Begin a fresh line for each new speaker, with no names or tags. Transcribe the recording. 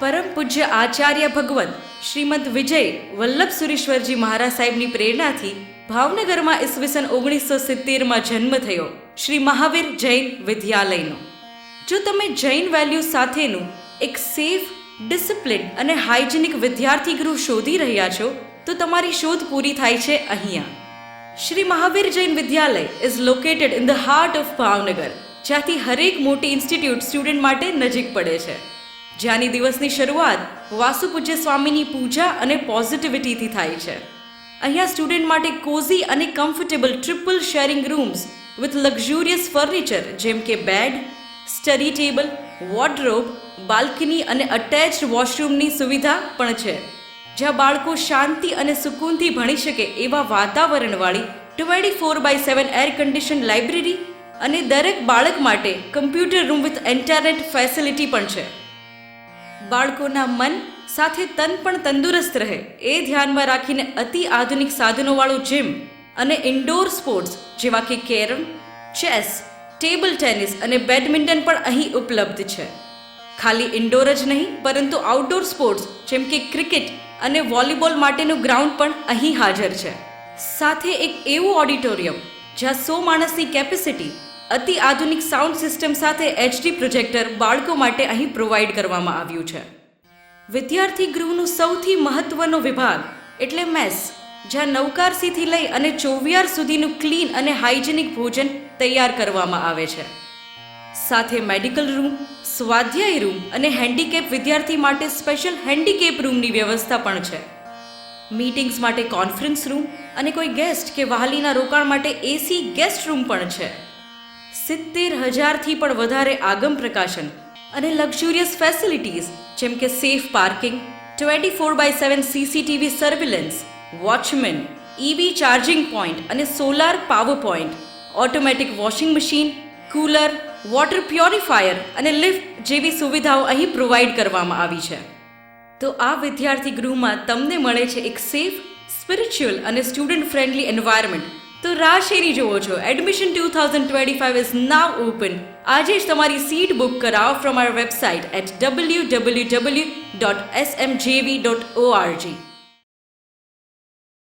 પરમ પૂજ્ય આચાર્ય ભગવંત શ્રીમદ વિજય વલ્લભ સુરેશ્વરજી મહારાજ સાહેબની પ્રેરણાથી ભાવનગરમાં ઈસવીસન ઓગણીસો સિત્તેરમાં જન્મ થયો શ્રી મહાવીર જૈન વિદ્યાલયનો. જો તમે જૈન વેલ્યુ સાથેનું એક સેફ, ડિસિપ્લિન અને હાઇજેનિક વિદ્યાર્થી ગૃહ શોધી રહ્યા છો, તો તમારી શોધ પૂરી થાય છે અહીંયા. Shri Mahavir Jain Vidyalaya is located in the heart of Bhavnagar, જ્યાંથી હરેક મોટી ઇન્સ્ટિટ્યૂટ સ્ટુડન્ટ માટે નજીક પડે છે. જ્યાંની દિવસની શરૂઆત વાસુ પૂજ્ય સ્વામીની પૂજા અને પોઝિટિવિટીથી થાય છે. અહીંયા સ્ટુડન્ટ માટે કોઝી અને comfortable triple sharing rooms with luxurious furniture જેમ કે bed study table wardrobe balcony અને અટેચ્ડ વોશરૂમની સુવિધા પણ છે. જ્યાં બાળકો શાંતિ અને સુકૂનથી ભણી શકે એવા વાતાવરણવાળી twenty four by seven air condition library અને દરેક બાળક માટે computer room with internet facility પણ છે. બાળકોના મન સાથે તન પણ તંદુરસ્ત રહે. એ ધ્યાનમાં રાખીને અતિ આધુનિક સાધનોવાળું જીમ અને ઇન્ડોર સ્પોર્ટ્સ જેવા કે કેરમ ચેસ ટેબલ ટેનિસ અને બેડમિન્ટન પણ અહીં ઉપલબ્ધ છે. ખાલી ઇન્ડોર જ નહીં, પરંતુ આઉટડોર સ્પોર્ટ્સ જેમ કે ક્રિકેટ અને વોલીબોલ માટેનું ગ્રાઉન્ડ પણ અહીં હાજર છે. સાથે એક એવું ઓડિટોરિયમ જ્યાં સો માણસની કેપેસિટી અતિ આધુનિક સાઉન્ડ સિસ્ટમ સાથે એચડી પ્રોજેક્ટર બાળકો માટે અહીં પ્રોવાઈડ કરવામાં આવ્યું છે. વિદ્યાર્થી ગૃહનું સૌથી મહત્વનો વિભાગ એટલે મેસ જ્યાં નવકારસીથી લઈ અને ચોવિયાર સુધીનું ક્લીન અને હાઇજેનિક ભોજન તૈયાર કરવામાં આવે છે. સાથે મેડિકલ રૂમ સ્વાધ્યાય રૂમ અને હેન્ડીકેપ વિદ્યાર્થી માટે સ્પેશિયલ હેન્ડીકેપ રૂમની વ્યવસ્થા પણ છે. મીટિંગ્સ માટે કોન્ફરન્સ રૂમ અને કોઈ ગેસ્ટ કે વહાલીના રોકાણ માટે એસી ગેસ્ટ રૂમ પણ છે. સિત્તેર હજારથી પણ વધારે આગમ પ્રકાશન અને લક્ઝુરિયસ ફેસિલિટીઝ, જેમ કે safe parking, twenty four by seven CCTV surveillance, watchman EV charging point અને solar power point, automatic washing machine, cooler, water purifier અને લિફ્ટ જેવી સુવિધાઓ અહીં પ્રોવાઈડ કરવામાં આવી છે. તો આ વિદ્યાર્થી ગૃહમાં તમને મળે છે એક સેફ, સ્પિરિચ્યુઅલ અને સ્ટુડન્ટ ફ્રેન્ડલી એન્વાયરમેન્ટ તો રાહ જુઓ છો? Admission two thousand twenty five is now open આજે જ તમારી સીટ બુક કરાવો from our website at W W W dot S M JV dot ORG